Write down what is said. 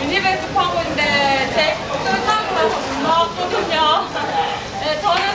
유니베스 파고인데 제 처음 가서 못 먹었거든요. 네, 저는